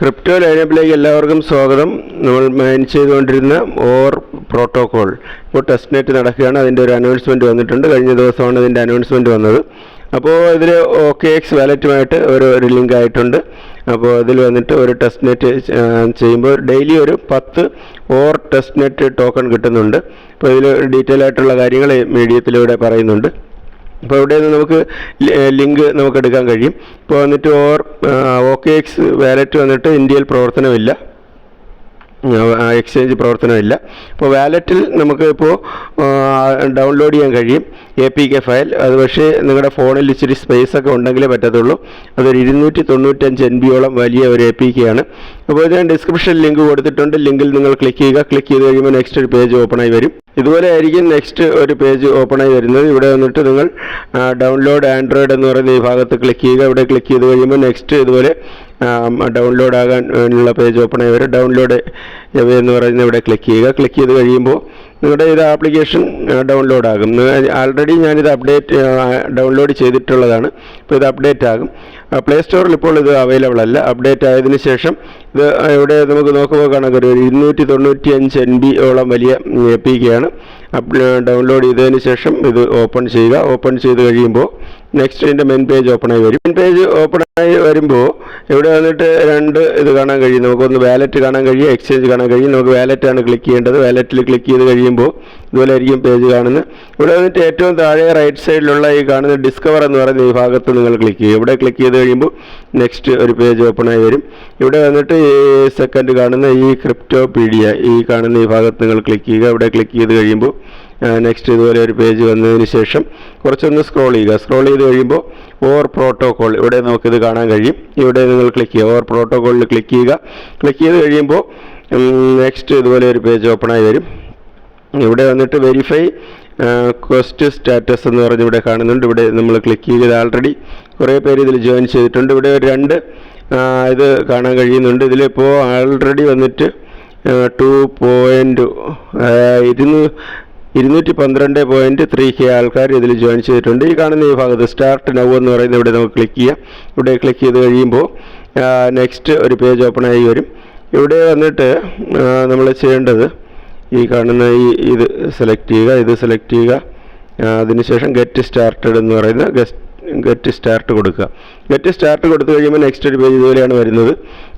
Crypto ലൈനപ്പിലേക്ക് എല്ലാവർക്കും സ്വാഗതം. നമ്മൾ മൈൻ ചെയ്തുകൊണ്ടിരുന്ന ഓർ പ്രോട്ടോകോൾ. ഇപ്പോൾ ടെസ്റ്റ് നെറ്റ് നടക്കുകയാണ്. അതിന്റെ ഒരു അനൗൺസ്മെന്റ് വന്നിട്ടുണ്ട്. കഴിഞ്ഞ ദിവസമാണ് ഇതിന്റെ അനൗൺസ്മെന്റ് വന്നത്. അപ്പോൾ ഇതിൽ ഓക്കെ എക്സ് വാലറ്റുമായിട്ട് ഒരു ഒരു ലിങ്ക് ആയിട്ടുണ്ട്. അപ്പോൾ അതിൽ വന്നിട്ട് ഒരു ടെസ്റ്റ് നെറ്റ് ചെയ്യുമ്പോൾ ഡെയിലി ഒരു പത്ത് ഓർ ടെസ്റ്റ് നെറ്റ് ടോക്കൺ കിട്ടുന്നുണ്ട്. അപ്പോൾ ഇതിൽ ഡീറ്റെയിൽ ആയിട്ടുള്ള കാര്യങ്ങൾ മീഡിയത്തിലൂടെ പറയുന്നുണ്ട്. അപ്പോൾ ഇവിടെ നിന്ന് നമുക്ക് ലിങ്ക് നമുക്ക് എടുക്കാൻ കഴിയും. ഇപ്പോൾ വന്നിട്ട് ഓർ ഓക്കെ എക്സ് വാലറ്റ് വന്നിട്ട് ഇന്ത്യയിൽ പ്രവർത്തനമില്ല. എക്സ്ചേഞ്ച് പ്രവർത്തനമില്ല. അപ്പോൾ വാലറ്റിൽ നമുക്ക് ഇപ്പോൾ ഡൗൺലോഡ് ചെയ്യാൻ കഴിയും. എ പി കെ ഫയൽ അത് പക്ഷേ നിങ്ങളുടെ ഫോണിൽ ഇച്ചിരി സ്പേസ് ഒക്കെ ഉണ്ടെങ്കിലേ പറ്റത്തുള്ളൂ. അതൊരു ഇരുന്നൂറ്റി തൊണ്ണൂറ്റഞ്ച് എൻ ബിയോളം വലിയ ഒരു എ പി കെ ആണ്. അപ്പോൾ ഞാൻ ഡിസ്ക്രിപ്ഷനിൽ ലിങ്ക് കൊടുത്തിട്ടുണ്ട്. ലിങ്കിൽ നിങ്ങൾ ക്ലിക്ക് ചെയ്യുക. ക്ലിക്ക് ചെയ്ത് കഴിയുമ്പോൾ നെക്സ്റ്റ് ഒരു പേജ് ഓപ്പൺ ആയി വരും. ഇതുപോലെ ആയിരിക്കും നെക്സ്റ്റ് ഒരു പേജ് ഓപ്പൺ ആയി വരുന്നത്. ഇവിടെ വന്നിട്ട് നിങ്ങൾ ഡൗൺലോഡ് ആൻഡ്രോയിഡ് എന്ന് പറയുന്ന ഈ ഭാഗത്ത് ക്ലിക്ക് ചെയ്യുക. ഇവിടെ ക്ലിക്ക് ചെയ്ത് കഴിയുമ്പോൾ നെക്സ്റ്റ് ഇതുപോലെ ഡൗൺലോഡ് ആകാനുള്ള പേജ് ഓപ്പൺ ആയി. വരും ഡൗൺലോഡ് എന്ന് പറയുന്ന ഇവിടെ ക്ലിക്ക് ചെയ്യുക. ക്ലിക്ക് ചെയ്ത് കഴിയുമ്പോൾ നിങ്ങളുടെ ഇത് ആപ്ലിക്കേഷൻ ഡൗൺലോഡ് ആകും. ആൾറെഡി ഞാനിത് അപ്ഡേറ്റ് ഡൗൺലോഡ് ചെയ്തിട്ടുള്ളതാണ്. അപ്പോൾ ഇത് അപ്ഡേറ്റ് ആകും. പ്ലേ സ്റ്റോറിൽ ഇപ്പോൾ ഇത് അവൈലബിൾ അല്ല. അപ്ഡേറ്റ് ആയതിനു ശേഷം ഇത് ഇവിടെ നമുക്ക് നോക്കുമ്പോൾ കാണാൻ കഴിയും. ഒരു ഇരുന്നൂറ്റി തൊണ്ണൂറ്റി അഞ്ച് എൻ ബി ഓളം വലിയ എ പി ആണ്. ഡൗൺലോഡ് ചെയ്തതിന് ശേഷം ഇത് ഓപ്പൺ ചെയ്യുക. ഓപ്പൺ ചെയ്ത് കഴിയുമ്പോൾ നെക്സ്റ്റ് ഇതിന്റെ മെയിൻ പേജ് ഓപ്പൺ ആയി വരും. മെയിൻ പേജ് ഓപ്പൺ ആയി വരുമ്പോൾ ഇവിടെ വന്നിട്ട് രണ്ട് ഇത് കാണാൻ കഴിയും. നമുക്കൊന്ന് വാലറ്റ് കാണാൻ കഴിയും എക്സ്ചേഞ്ച് കാണാൻ കഴിയും. നമുക്ക് വാലറ്റാണ് ക്ലിക്ക് ചെയ്യേണ്ടത്. വാലറ്റിൽ ക്ലിക്ക് ചെയ്ത് കഴിയുമ്പോൾ ഇതുപോലെ ആയിരിക്കും പേജ് കാണുന്നത്. ഇവിടെ വന്നിട്ട് ഏറ്റവും താഴെ റൈറ്റ് സൈഡിലുള്ള ഈ കാണുന്ന ഡിസ്കവർ എന്ന് പറയുന്ന ഈ ഭാഗത്ത് നിങ്ങൾ ക്ലിക്ക് ചെയ്യും ഇവിടെ ക്ലിക്ക് ചെയ്ത് കഴിയുമ്പോൾ നെക്സ്റ്റ് ഒരു പേജ് ഓപ്പൺ ആയി വരും. ഇവിടെ വന്നിട്ട് സെക്കൻഡ് കാണുന്ന ഈ ക്രിപ്റ്റോപീഡിയ ഈ കാണുന്ന ഈ ഭാഗത്ത് നിങ്ങൾ ക്ലിക്ക് ചെയ്യുക. അവിടെ ക്ലിക്ക് ചെയ്ത് കഴിയുമ്പോൾ നെക്സ്റ്റ് ഇതുപോലെ ഒരു പേജ് വന്നതിന് ശേഷം കുറച്ചൊന്ന് സ്ക്രോൾ ചെയ്യുക. സ്ക്രോൾ ചെയ്ത് കഴിയുമ്പോൾ ഓർ പ്രോട്ടോകോൾ ഇവിടെ നമുക്കിത് കാണാൻ കഴിയും. ഇവിടെ നിങ്ങൾ ക്ലിക്ക് ചെയ്യുക. ഓർ പ്രോട്ടോകോളിൽ ക്ലിക്ക് ചെയ്യുക. ക്ലിക്ക് ചെയ്ത് കഴിയുമ്പോൾ നെക്സ്റ്റ് ഇതുപോലെ ഒരു പേജ് ഓപ്പണായി വരും. ഇവിടെ വന്നിട്ട് വെരിഫൈ ക്വസ്റ്റ് സ്റ്റാറ്റസ് എന്ന് പറഞ്ഞ് ഇവിടെ കാണുന്നുണ്ട്. ഇവിടെ നമ്മൾ ക്ലിക്ക് ചെയ്ത് ആൾറെഡി കുറേ പേര് ഇതിൽ ജോയിൻ ചെയ്തിട്ടുണ്ട്. ഇവിടെ രണ്ട് ഇത് കാണാൻ കഴിയുന്നുണ്ട്. ഇതിലിപ്പോൾ ആൾറെഡി വന്നിട്ട് ടു പോയിന്റ് ഇരുന്നൂ ഇരുന്നൂറ്റി പന്ത്രണ്ട് പോയിന്റ് ത്രീ കെ ആൾക്കാർ ഇതിൽ ജോയിൻ ചെയ്തിട്ടുണ്ട്. ഈ കാണുന്ന ഈ ഭാഗത്ത് സ്റ്റാർട്ട് നൗ എന്ന് പറയുന്ന ഇവിടെ നമുക്ക് ക്ലിക്ക് ചെയ്യാം. ഇവിടെ ക്ലിക്ക് ചെയ്ത് കഴിയുമ്പോൾ നെക്സ്റ്റ് ഒരു പേജ് ഓപ്പൺ ആയി വരും. ഇവിടെ വന്നിട്ട് നമ്മൾ ചെയ്യേണ്ടത് ഈ കാണുന്ന ഈ ഇത് സെലക്ട് ചെയ്യുക ഇത് സെലക്ട് ചെയ്യുക. അതിനുശേഷം ഗെറ്റ് സ്റ്റാർട്ടഡ് എന്ന് പറയുന്ന ഗസ്റ്റ് ഗെറ്റ് സ്റ്റാർട്ട് കൊടുക്കുക. ഗെറ്റ് സ്റ്റാർട്ട് കൊടുത്തു കഴിയുമ്പോൾ നെക്സ്റ്റ് ഒരു പേജ് ഇതുപോലെയാണ് വരുന്നത്.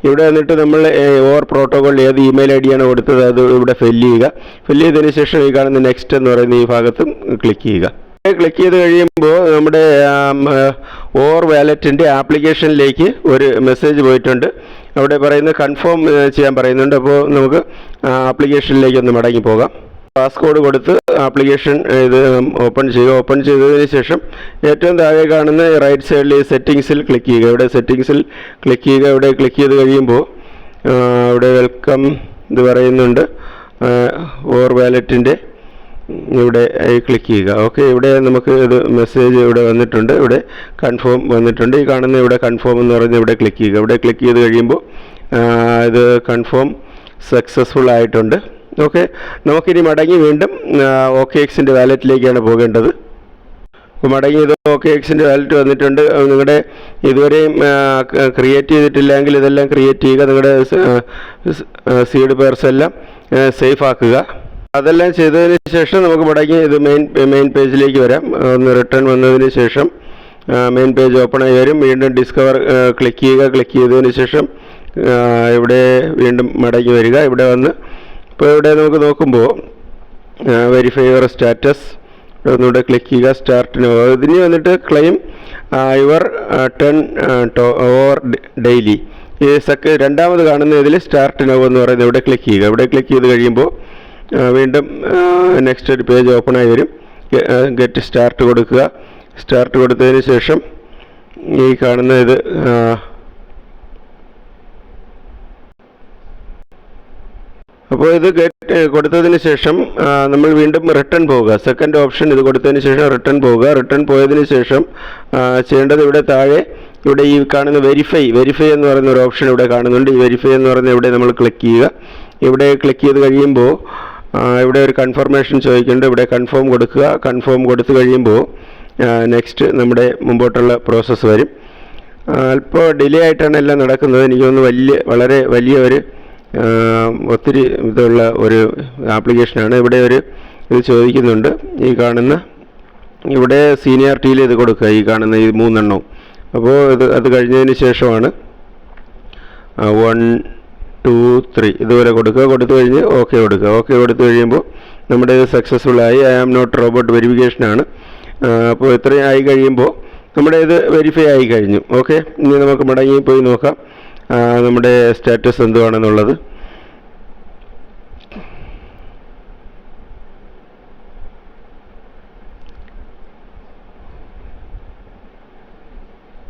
ഇവിടെ വന്നിട്ട് നമ്മൾ ഓർ പ്രോട്ടോകോൾ ഏത് ഇമെയിൽ ഐ ഡിയാണ് കൊടുത്തത് അത് ഇവിടെ ഫില്ല് ചെയ്യുക. ഫില്ല് ചെയ്തതിന് ശേഷം ഈ കാണുന്ന നെക്സ്റ്റ് എന്ന് പറയുന്ന ഈ ഭാഗത്തും ക്ലിക്ക് ചെയ്യുക. ക്ലിക്ക് ചെയ്ത് കഴിയുമ്പോൾ നമ്മുടെ ഓർ വാലറ്റിന്റെ ആപ്ലിക്കേഷനിലേക്ക് ഒരു മെസ്സേജ് പോയിട്ടുണ്ട്. അവിടെ പറയുന്നത് കൺഫേം ചെയ്യാൻ പറയുന്നുണ്ട്. അപ്പോൾ നമുക്ക് ആപ്ലിക്കേഷനിലേക്ക് ഒന്ന് മടങ്ങി പോകാം. പാസ്കോഡ് കൊടുത്ത് ആപ്ലിക്കേഷൻ ഇത് ഓപ്പൺ ചെയ്യുക ഓപ്പൺ ചെയ്തതിന് ശേഷം ഏറ്റവും താഴെ കാണുന്ന റൈറ്റ് സൈഡിൽ സെറ്റിങ്സിൽ ക്ലിക്ക് ചെയ്യുക. ഇവിടെ സെറ്റിങ്സിൽ ക്ലിക്ക് ചെയ്യുക. ഇവിടെ ക്ലിക്ക് ചെയ്ത് കഴിയുമ്പോൾ ഇവിടെ വെൽക്കം ഇത് പറയുന്നുണ്ട്. ഓർ വാലറ്റിന്റെ ഇവിടെ ക്ലിക്ക് ചെയ്യുക. ഓക്കെ ഇവിടെ നമുക്ക് ഇത് മെസ്സേജ് ഇവിടെ വന്നിട്ടുണ്ട്. ഇവിടെ കൺഫേം വന്നിട്ടുണ്ട്. ഈ കാണുന്ന ഇവിടെ കൺഫേം എന്ന് പറഞ്ഞ് ഇവിടെ ക്ലിക്ക് ചെയ്യുക. ഇവിടെ ക്ലിക്ക് ചെയ്ത് കഴിയുമ്പോൾ ഇത് കൺഫേം സക്സസ്ഫുൾ ആയിട്ടുണ്ട്. ഓക്കെ നമുക്കിനി മടങ്ങി വീണ്ടും ഓക്കെ എക്സിന്റെ വാലറ്റിലേക്കാണ് പോകേണ്ടത്. അപ്പോൾ മടങ്ങി ഇത് ഓക്കെ എക്സിന്റെ വാലറ്റ് വന്നിട്ടുണ്ട്. നിങ്ങളുടെ ഇതുവരെയും ക്രിയേറ്റ് ചെയ്തിട്ടില്ലെങ്കിൽ ഇതെല്ലാം ക്രിയേറ്റ് ചെയ്യുക. നിങ്ങളുടെ സീഡ് പേഴ്സ് എല്ലാം സേഫ് ആക്കുക. അതെല്ലാം ചെയ്തതിന് ശേഷം നമുക്ക് മടങ്ങി ഇത് മെയിൻ മെയിൻ പേജിലേക്ക് വരാം. ഒന്ന് റിട്ടേൺ വന്നതിന് ശേഷം മെയിൻ പേജ് ഓപ്പൺ ആയി വരും. വീണ്ടും ഡിസ്കവർ ക്ലിക്ക് ചെയ്യുക. ക്ലിക്ക് ചെയ്തതിന് ശേഷം ഇവിടെ വീണ്ടും മടങ്ങി വരിക. ഇവിടെ വന്ന് ഇപ്പോൾ ഇവിടെ നമുക്ക് നോക്കുമ്പോൾ വെരിഫൈ യുവർ സ്റ്റാറ്റസ് ഇവിടെ ക്ലിക്ക് ചെയ്യുക സ്റ്റാർട്ടിന് ഇതിന് വന്നിട്ട് claim your ten over daily ഈ സെക്ക രണ്ടാമത് കാണുന്ന ഇതിൽ സ്റ്റാർട്ട് നോവ് എന്ന് പറയുന്നത് ഇവിടെ ക്ലിക്ക് ചെയ്യുക. ഇവിടെ ക്ലിക്ക് ചെയ്ത് കഴിയുമ്പോൾ വീണ്ടും നെക്സ്റ്റ് ഒരു പേജ് ഓപ്പൺ ആയി വരും. ഗെറ്റ് സ്റ്റാർട്ട് കൊടുക്കുക. സ്റ്റാർട്ട് കൊടുത്തതിന് ശേഷം ഈ കാണുന്ന ഇത് അപ്പോൾ ഇത് കൊടുത്തതിന് ശേഷം നമ്മൾ വീണ്ടും റിട്ടേൺ പോവുക. സെക്കൻഡ് ഓപ്ഷൻ ഇത് കൊടുത്തതിന് ശേഷം റിട്ടേൺ പോവുക. റിട്ടേൺ പോയതിന് ശേഷം ചെയ്യേണ്ടത് ഇവിടെ താഴെ ഇവിടെ ഈ കാണുന്ന വെരിഫൈ വെരിഫൈ എന്ന് പറയുന്ന ഒരു ഓപ്ഷൻ ഇവിടെ കാണുന്നുണ്ട്. ഈ വെരിഫൈ എന്ന് പറയുന്ന ഇവിടെ നമ്മൾ ക്ലിക്ക് ചെയ്യുക. ഇവിടെ ക്ലിക്ക് ചെയ്ത് കഴിയുമ്പോൾ ഇവിടെ ഒരു കൺഫർമേഷൻ ചോദിക്കുന്നുണ്ട്. ഇവിടെ കൺഫേം കൊടുക്കുക. കൺഫേം കൊടുത്തു കഴിയുമ്പോൾ നെക്സ്റ്റ് നമ്മുടെ മുമ്പോട്ടുള്ള പ്രോസസ്സ് വരും. അല്പം ഡിലേ ആയിട്ടാണ് എല്ലാം നടക്കുന്നത്. എനിക്ക് തോന്നുന്നു വലിയ വളരെ വലിയ ഒരു ഒത്തിരി ഇതുള്ള ഒരു ആപ്ലിക്കേഷനാണ്. ഇവിടെ ഒരു ഇത് ചോദിക്കുന്നുണ്ട്. ഈ കാണുന്ന ഇവിടെ സീനിയോറിറ്റിയിൽ ഇത് കൊടുക്കുക ഈ കാണുന്ന ഈ മൂന്നെണ്ണവും. അപ്പോൾ ഇത് അത് കഴിഞ്ഞതിന് ശേഷമാണ് വൺ ടു ത്രീ ഇതുപോലെ കൊടുക്കുക. കൊടുത്തു കഴിഞ്ഞ് ഓക്കെ കൊടുക്കുക. ഓക്കെ കൊടുത്തു കഴിയുമ്പോൾ നമ്മുടെ ഇത് സക്സസ്ഫുൾ ആയി. ഐ ആം നോട്ട് റോബോട്ട് വെരിഫിക്കേഷനാണ് അപ്പോൾ ഇത്രയും ആയി കഴിയുമ്പോൾ നമ്മുടെ ഇത് വെരിഫൈ ആയി കഴിഞ്ഞു. ഓക്കെ ഇനി നമുക്ക് മടങ്ങി പോയി നോക്കാം. നമ്മുടെ സ്റ്റാറ്റസ് എന്തുവാണെന്നുള്ളത്?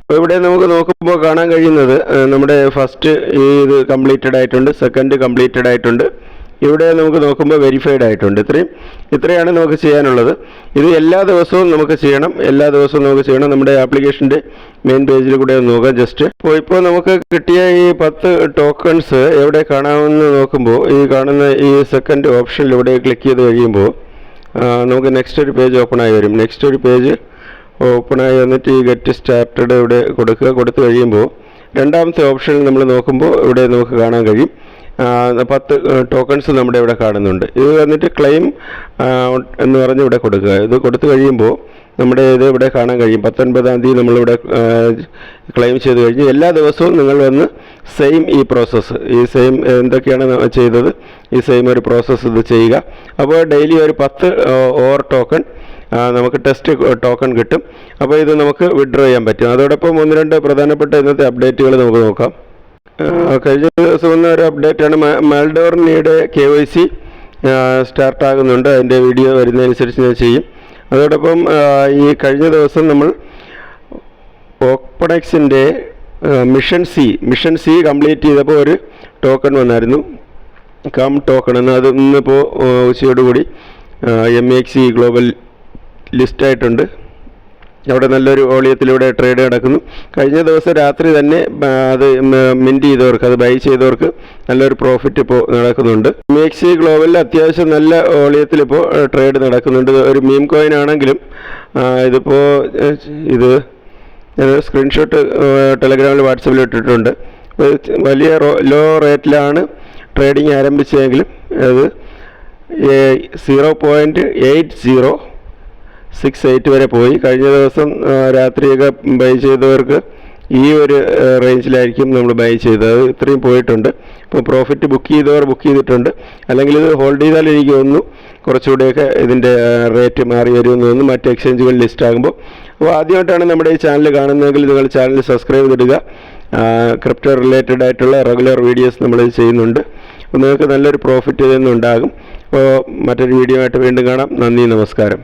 അപ്പോൾ ഇവിടെ നമുക്ക് നോക്കുമ്പോൾ കാണാൻ കഴിയുന്നത് നമ്മുടെ ഫസ്റ്റ് ഇത് കംപ്ലീറ്റഡ് ആയിട്ടുണ്ട് സെക്കൻഡ് കംപ്ലീറ്റഡ് ആയിട്ടുണ്ട്. ഇവിടെ നമുക്ക് നോക്കുമ്പോൾ വെരിഫൈഡ് ആയിട്ടുണ്ട്. ഇത്രയും ഇത്രയാണ് നമുക്ക് ചെയ്യാനുള്ളത്. ഇത് എല്ലാ ദിവസവും നമുക്ക് ചെയ്യണം. എല്ലാ ദിവസവും നമുക്ക് ചെയ്യണം. നമ്മുടെ ആപ്ലിക്കേഷന്റെ മെയിൻ പേജിൽ കൂടെ നോക്കാം ജസ്റ്റ് അപ്പോൾ ഇപ്പോൾ നമുക്ക് കിട്ടിയ ഈ പത്ത് ടോക്കൺസ് എവിടെ കാണാമെന്ന് നോക്കുമ്പോൾ ഈ കാണുന്ന ഈ സെക്കൻഡ് ഓപ്ഷനിൽ ഇവിടെ ക്ലിക്ക് ചെയ്ത് കഴിയുമ്പോൾ നമുക്ക് നെക്സ്റ്റ് ഒരു പേജ് ഓപ്പൺ ആയി വരും. നെക്സ്റ്റ് ഒരു പേജ് ഓപ്പണായി വന്നിട്ട് ഈ ഗെറ്റ് സ്റ്റാർട്ടഡ് ഇവിടെ കൊടുക്കുക. കൊടുത്തു കഴിയുമ്പോൾ രണ്ടാമത്തെ ഓപ്ഷനിൽ നമ്മൾ നോക്കുമ്പോൾ ഇവിടെ നമുക്ക് കാണാൻ കഴിയും. പത്ത് ടോക്കൺസ് നമ്മുടെ ഇവിടെ കാണുന്നുണ്ട്. ഇത് വന്നിട്ട് ക്ലെയിം എന്ന് പറഞ്ഞ് ഇവിടെ കൊടുക്കുക. ഇത് കൊടുത്തു കഴിയുമ്പോൾ നമ്മുടെ ഇത് ഇവിടെ കാണാൻ കഴിയും. പത്തൊൻപതാം തീയതി നമ്മളിവിടെ ക്ലെയിം ചെയ്ത് കഴിഞ്ഞ് എല്ലാ ദിവസവും നിങ്ങൾ വന്ന് സെയിം ഈ പ്രോസസ്സ് ഈ സെയിം എന്തൊക്കെയാണ് ചെയ്തത്? ഈ സെയിം ഒരു പ്രോസസ്സ് ഇത് ചെയ്യുക. അപ്പോൾ ഡെയിലി ഒരു പത്ത് ഓവർ ടോക്കൺ നമുക്ക് ടെസ്റ്റ് ടോക്കൺ കിട്ടും. അപ്പോൾ ഇത് നമുക്ക് വിഡ്രോ ചെയ്യാൻ പറ്റും. അതോടൊപ്പം ഒന്ന് രണ്ട് പ്രധാനപ്പെട്ട ഇന്നത്തെ അപ്ഡേറ്റുകൾ നമുക്ക് നോക്കാം. കഴിഞ്ഞ ദിവസം വന്ന ഒരു അപ്ഡേറ്റാണ് മാൽഡോറിനിയുടെ കെ വൈ സി സ്റ്റാർട്ട് ആകുന്നുണ്ട്. അതിന്റെ വീഡിയോ വരുന്നതനുസരിച്ച് ഞാൻ ചെയ്യും. അതോടൊപ്പം ഈ കഴിഞ്ഞ ദിവസം നമ്മൾ ഓപ്പണക്സിന്റെ mission C mission C complete ചെയ്തപ്പോൾ ഒരു ടോക്കൺ വന്നായിരുന്നു. കം ടോക്കൺ എന്ന് അത് ഇന്നിപ്പോൾ ഉച്ചയോടുകൂടി എം എക്സ് ഗ്ലോബൽ ലിസ്റ്റായിട്ടുണ്ട് അവിടെ നല്ലൊരു വോളിയത്തിലൂടെ ട്രേഡ് നടക്കുന്നു. കഴിഞ്ഞ ദിവസം രാത്രി തന്നെ അത് മിന്റ് ചെയ്തവർക്ക് അത് ബൈ ചെയ്തവർക്ക് നല്ലൊരു പ്രോഫിറ്റ് ഇപ്പോൾ നടക്കുന്നുണ്ട്. മേക്സി ഗ്ലോബലിൽ അത്യാവശ്യം നല്ല വോളിയത്തിൽ ഇപ്പോൾ ട്രേഡ് നടക്കുന്നുണ്ട്. ഒരു മീം കോയിൻ ആണെങ്കിലും ഇതിപ്പോൾ ഇത് ഞാൻ സ്ക്രീൻഷോട്ട് ടെലഗ്രാമിൽ വാട്സപ്പിൽ ഇട്ടിട്ടുണ്ട്. വലിയ ലോ റേറ്റിലാണ് ട്രേഡിംഗ് ആരംഭിച്ചതെങ്കിലും അത് zero point eight zero six eight വരെ പോയി. കഴിഞ്ഞ ദിവസം രാത്രിയൊക്കെ ബൈ ചെയ്തവർക്ക് ഈ ഒരു റേഞ്ചിലായിരിക്കും നമ്മൾ ബൈ ചെയ്തത്. ഇത്രയും പോയിട്ടുണ്ട്. ഇപ്പോൾ പ്രോഫിറ്റ് ബുക്ക് ചെയ്തവർ ബുക്ക് ചെയ്തിട്ടുണ്ട്. അല്ലെങ്കിൽ ഇത് ഹോൾഡ് ചെയ്താൽ എനിക്ക് തോന്നുന്നു കുറച്ചുകൂടെയൊക്കെ ഇതിന്റെ റേറ്റ് മാറി വരുമെന്ന് തോന്നുന്നു. മറ്റ് എക്സ്ചേഞ്ചുകൾ ലിസ്റ്റ് ആകുമ്പോൾ. അപ്പോൾ ആദ്യമായിട്ടാണ് നമ്മുടെ ഈ ചാനൽ കാണുന്നതെങ്കിൽ നിങ്ങൾ ചാനൽ സബ്സ്ക്രൈബ് ചെയ്തിടുക ക്രിപ്റ്റോ റിലേറ്റഡ് ആയിട്ടുള്ള റെഗുലർ വീഡിയോസ് നമ്മൾ ചെയ്യുന്നുണ്ട്. അപ്പോൾ നിങ്ങൾക്ക് നല്ലൊരു പ്രോഫിറ്റ് ഇതൊന്നും ഉണ്ടാകും അപ്പോൾ മറ്റൊരു വീഡിയോ ആയിട്ട് വീണ്ടും കാണാം. നന്ദി നമസ്കാരം.